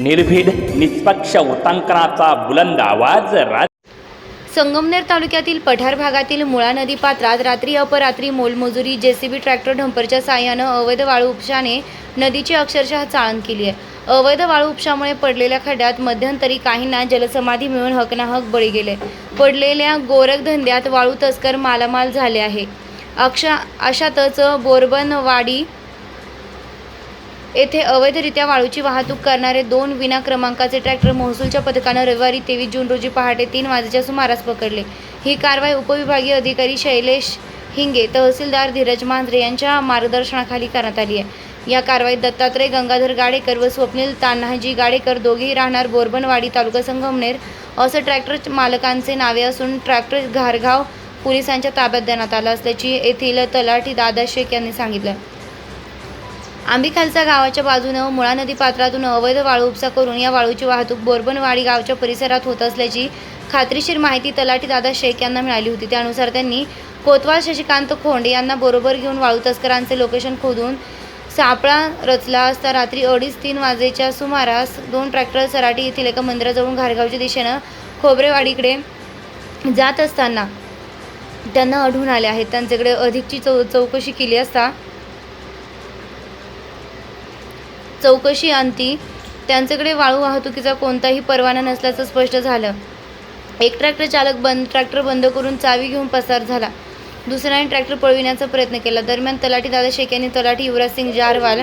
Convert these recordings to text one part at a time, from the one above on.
निर्भीड निष्पक्ष वृत्तांकनाचा बुलंद आवाज राज संगमनेर तालुक्यातील पठार भागातील मुळा नदी पात्रात रात्री अपरात्री मोलमजुरी जेसीबी ट्रॅक्टर ढंपरच्या साहाय्यानं अवैध वाळू उपशाने नदीची अक्षरशः चाळण केली आहे. अवैध वाळू उपशामुळे पडलेल्या खड्ड्यात मध्यंतरी काहींना जलसमाधी मिळून हकनाहक बळी गेले. पडलेल्या गोरखधंद्यात वाळू तस्कर मालामाल झाले आहे. अक्षा अशातच बोरबनवाडी येथे अवैधरित्या वाळूची वाहतूक करणारे दोन विना क्रमांकाचे ट्रॅक्टर महसूलच्या पथकानं रविवारी तेवीस जून रोजी पहाटे तीन वाजेच्या सुमारास पकडले. ही कारवाई उपविभागीय अधिकारी शैलेश हिंगे तहसीलदार धीरज मांजरे यांच्या मार्गदर्शनाखाली करण्यात आली आहे. या कारवाईत दत्तात्रय गंगाधर गाडेकर व स्वप्नील तान्हाजी गाडेकर दोघेही राहणार बोरबनवाडी तालुका संगमनेर असं ट्रॅक्टर मालकांचे नावे असून ट्रॅक्टर घारगाव पोलिसांच्या ताब्यात देण्यात आला असल्याची येथील तलाठी दादा शेख यांनी सांगितलं. आंबीखालचा गावाच्या बाजूनं मुळा नदी पात्रातून अवैध वाळू उपसा करून या वाळूची वाहतूक बोरबनवाडी गावच्या परिसरात होत असल्याची खात्रीशीर माहिती तलाठी दादा शेख यांना मिळाली होती. त्यानुसार त्यांनी कोतवाल शशिकांत खोंडे यांना बरोबर घेऊन वाळू तस्करांचे लोकेशन खोदून सापळा रचला असता रात्री अडीच तीन वाजेच्या सुमारास दोन ट्रॅक्टर सराटी येथील एका मंदिराजवळून घारगावच्या दिशेनं खोबरेवाडीकडे जात असताना त्यांना आढळून आले आहेत. त्यांच्याकडे अधिकची चौ चौकशी केली असता चौकशी अंती त्यांच्याकडे वाळू वाहतुकीचा कोणताही परवाना नसल्याचं स्पष्ट झालं. एक ट्रॅक्टर चालक बंद ट्रॅक्टर बंद करून चावी घेऊन पसार झाला. दुसऱ्याने ट्रॅक्टर पळविण्याचा प्रयत्न केला. दरम्यान तलाठी दादा शेख यांनी तलाठी युवराज सिंग जारवाल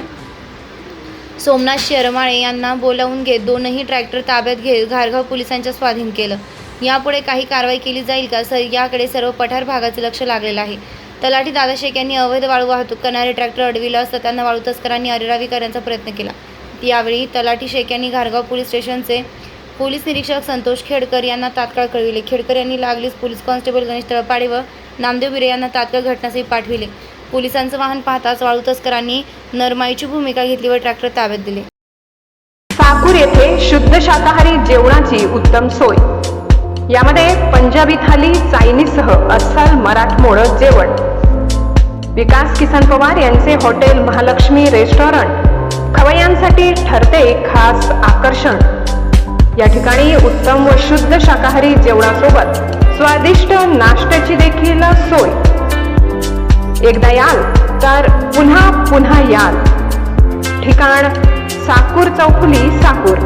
सोमनाथ शर्माळे यांना बोलावून घेत दोनही ट्रॅक्टर ताब्यात घेत घारगाव पोलिसांच्या स्वाधीन केलं. यापुढे काही कारवाई केली जाईल का? सर याकडे सर्व पठार भागाचे लक्ष लागलेलं आहे. तलाठी दादा शेख यांनी अवैध वाळू वाहतूक करणारे ट्रॅक्टर अडविला असता. त्यांना वाळू तस्करांनी अरेरावी करण्याचा प्रयत्न केला. यावेळी तलाठी शेख यांनी घारगाव पोलीस स्टेशनचे पोलीस निरीक्षक संतोष खेडकर यांना तात्काळ कळविले. खेडकर यांनी लागलीच पोलीस कॉन्स्टेबल गणेश तळपाडे व नामदेव बिरे यांना तात्काळ घटनास्थळी पाठविले. पोलिसांचं वाहन पाहताच वाळू तस्करांनी नरमाईची भूमिका घेतली व ट्रॅक्टर ताब्यात दिले. साकूर येथे शुद्ध शाकाहारी जेवणाची उत्तम सोय. यामध्ये पंजाबी थाली चायनीजसह अस्सल मराठमोळ जेवण. विकास किसन पवार यांचे हॉटेल महालक्ष्मी रेस्टॉरंट. खवय्यांसाठी ठरते खास आकर्षण. या ठिकाणी उत्तम व शुद्ध शाकाहारी जेवणासोबत स्वादिष्ट नाश्त्याची देखील सोय. एकदा याल तर पुन्हा पुन्हा याल. ठिकाण साकूर चौफुली साकूर.